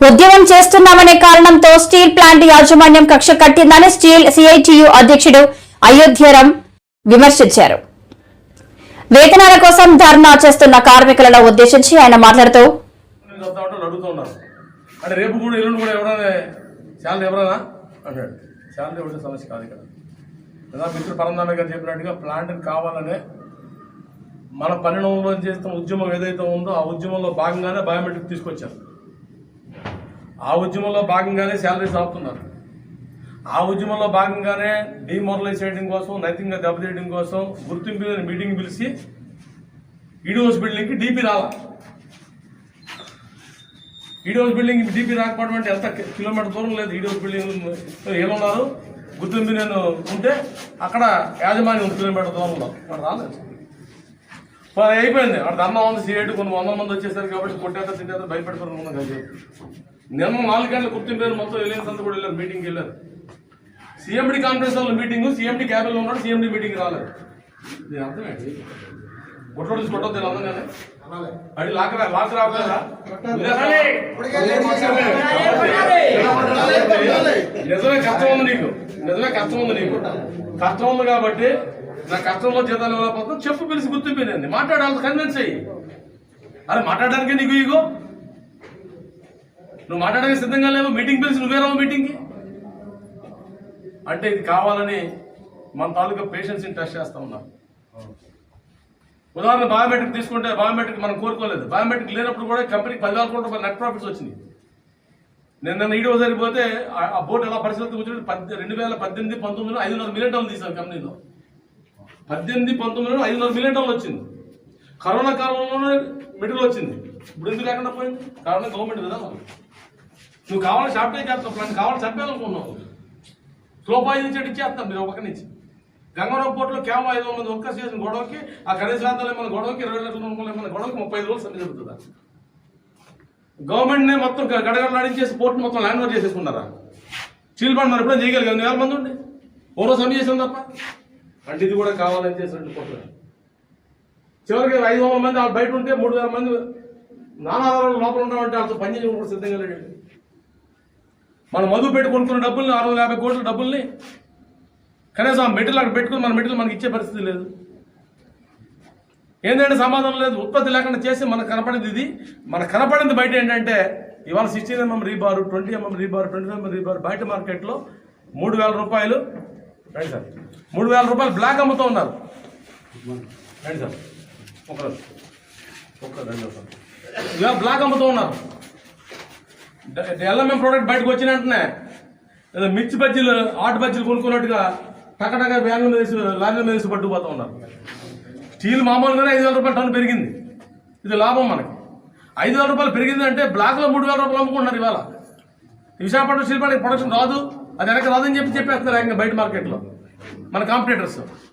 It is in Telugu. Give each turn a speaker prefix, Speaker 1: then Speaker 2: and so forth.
Speaker 1: ఉద్యమం చేస్తున్నామనే కారణంతో స్టీల్ ప్లాంట్ యాజమాన్యం కక్ష కట్టిందని స్టీల్ సిఐటియు అధ్యక్షుడు అయోధ్యరం విమర్శించారు. వేతనాల కోసం ధర్నా చేస్తున్న కార్మికులను ఉద్దేశించి ఆయన మాట్లాడుతూ
Speaker 2: నేను చెప్తా ఉంటే అంటే రేపు కూడా ఎల్లుండి కూడా ఎవరైనా శాలరీ ఎవరైనా శాలరీ ఒకటే సమస్య కాదు ఇక్కడ. మిత్రుడు గారు చెప్పినట్టుగా ప్లాంట్ కావాలనే మన పరిణామంలో చేస్తున్న ఉద్యమం ఏదైతే ఉందో ఆ ఉద్యమంలో భాగంగానే బయోమెట్రిక్ తీసుకొచ్చారు. ఆ ఉద్యమంలో భాగంగానే శాలరీస్ ఆపుతున్నారు ఆ ఉద్యమంలో భాగంగానే డిమోరలైజ్ చేయడం కోసం నైతికంగా దెబ్బతీయడం కోసం గుర్తింపు లేని మీటింగ్ పిలిచి ఈడోస్ బిల్డింగ్కి డీపీ రాలా. ఈడోస్ బిల్డింగ్ డీపీ రాకపోవడం అంటే ఎంత కిలోమీటర్ దూరం లేదు ఈడోస్ బిల్డింగ్ ఏమన్నారు? గుర్తింపు నేను ఉంటే అక్కడ యాజమాన్యం ఉంది కిలోమీటర్ దూరంలో. అక్కడ రాలేదు. మరి అయిపోయింది అక్కడ ధర్నా ఉంది సీఐటి కొన్ని వందల మంది వచ్చేసారు కాబట్టి కొట్టేత తింటేత భయపెడతారు ముందు నిన్న నాలుగు గంటల గుర్తింపు మొత్తం వెళ్ళిన సంత కూడా వెళ్ళారు మీటింగ్కి వెళ్ళారు CMD conference hall meeting CMD క్యాబిన్లో ఉన్నాడు సీఎండి మీటింగ్ రాలేదు దీని అర్థం ఏంటి గుట్టలు తీసి కొట్టొద్దు నేను అందగానే అది లాక్ రా లాక్ రావట్లేదా నిజమే కష్టం ఉంది నీకు నిజమే కష్టం ఉంది నీకు కష్టం ఉంది కాబట్టి నా కష్టంలో జీతాలు ఇవ్వకపోతే చెప్పు పిలిచి గుర్తిపోయింది మాట్లాడాలి కన్విన్స్ అయ్యి. అరే మాట్లాడడానికి నీకు ఇగో నువ్వు మాట్లాడడానికి సిద్ధంగా లేవు మీటింగ్ పిలిచి నువ్వే రావు మీటింగ్కి అంటే ఇది కావాలని మన తాలూకా పేషెంట్స్ని టెస్ట్ చేస్తా ఉన్నారు ఉదాహరణ బయోమెట్రిక్ తీసుకుంటే బయోమెట్రిక్ మనం కోరుకోలేదు. బయోమెట్రిక్ లేనప్పుడు కూడా కంపెనీకి పదివేల కోట్ల రూపాయల నెట్ ప్రాఫిట్స్ వచ్చింది నన్ను ఈడో సరిపోతే ఆ- బోర్డు ఎలా పరిశీలిస్తూ కూర్చుంటే పద్దె రెండు వేల పద్దెనిమిది పంతొమ్మిదిలో ఐదున్నర మిలియన్ టన్నులు తీశాను కంపెనీలో. పద్దెనిమిది పంతొమ్మిదిలో ఐదున్నర మిలియన్ టన్నులు వచ్చింది. కరోనా కాలంలోనే మిడిల్ వచ్చింది. ఇప్పుడు ఎందుకు లేకుండా పోయింది? కారణం గవర్నమెంట్ కదా నువ్వు కావాలని షార్టేజ్ చేస్తావు ప్లాన్ కావాలని చంపేయాలనుకున్నావు స్లోపాయి పాయిజన్ చెట్టు ఇచ్చేస్తాం మీరు ఒక నుంచి. గంగవరం పోర్టులో కేవలం ఐదు వందల ఒక్క చేసిన గొడవకి ఆ కనీస వేతనాలు ఏమైనా గొడవకి ఇరవై లక్షల రూపాయలు మన గొడవకి ముప్పై ఐదు రోజులు సమ్మె జరుగుతుందా? గవర్నమెంట్నే మొత్తం గడగడలాడించేసి పోర్ట్ మొత్తం ల్యాండ్ ఓవర్ చేసేసుకున్నారా? చీల్పాడు మరి ఎప్పుడైనా చేయగలిగారు? ఎన్ని వేల మంది ఉండి? ఓ రోజు చేసాం తప్ప. అంటే ఇది కూడా కావాలని చేసినట్టు పోర్టు చివరికి ఐదు వందల మంది వాళ్ళు బయట ఉంటే మూడు వేల మంది నానా లోపల ఉండాలంటే వాళ్ళతో పని చేయడం కూడా సిద్ధంగా లేడు మనం మధు పెట్టి కొనుక్కున్న డబ్బుల్ని ఆరు వందల యాభై కోట్ల డబ్బుల్ని కనీసం ఆ మెటీరియల్ అక్కడ పెట్టుకుని మన మెటీరియల్ మనకి ఇచ్చే పరిస్థితి లేదు. ఏంటంటే సమాధానం లేదు. ఉత్పత్తి లేకుండా చేసి మనకు కనపడింది ఇది. మనకు కనపడింది బయట ఏంటంటే ఇవాళ sixteen MM rebar twenty MM rebar twenty MM rebar బయట మార్కెట్లో మూడు వేల రూపాయలు. రండి సార్. మూడు వేల రూపాయలు బ్లాక్ అమ్ముతూ ఉన్నారు. రండి సార్. ఒక రెండు సార్. ఇవాళ బ్లాక్ అమ్ముతూ ఉన్నారు. ఎల్ఎంఎం ప్రోడక్ట్ బయటకు వచ్చిన వెంటనే ఏదో మిర్చి బజ్జీలు ఆటు బజ్జీలు కొనుక్కున్నట్టుగా టకటక వ్యాన్ల మీద వేసి లారీల మీద వేసి పట్టుకుపోతూ ఉన్నారు. స్టీల్ మామూలుగానే ఐదు వేల రూపాయలు టన్ను పెరిగింది. ఇది లాభం మనకి. ఐదు వేల రూపాయలు పెరిగింది అంటే బ్లాక్లో మూడు వేల రూపాయలు అమ్ముకుంటున్నారు ఇవాళ. విశాఖపట్నం స్టీల్ ప్లాంట్ ప్రొడక్షన్ రాదు అది వెనక రాదని చెప్పి చెప్పేస్తున్నారు ఇంకా బయట మార్కెట్లో మన కాంపిటేటర్స్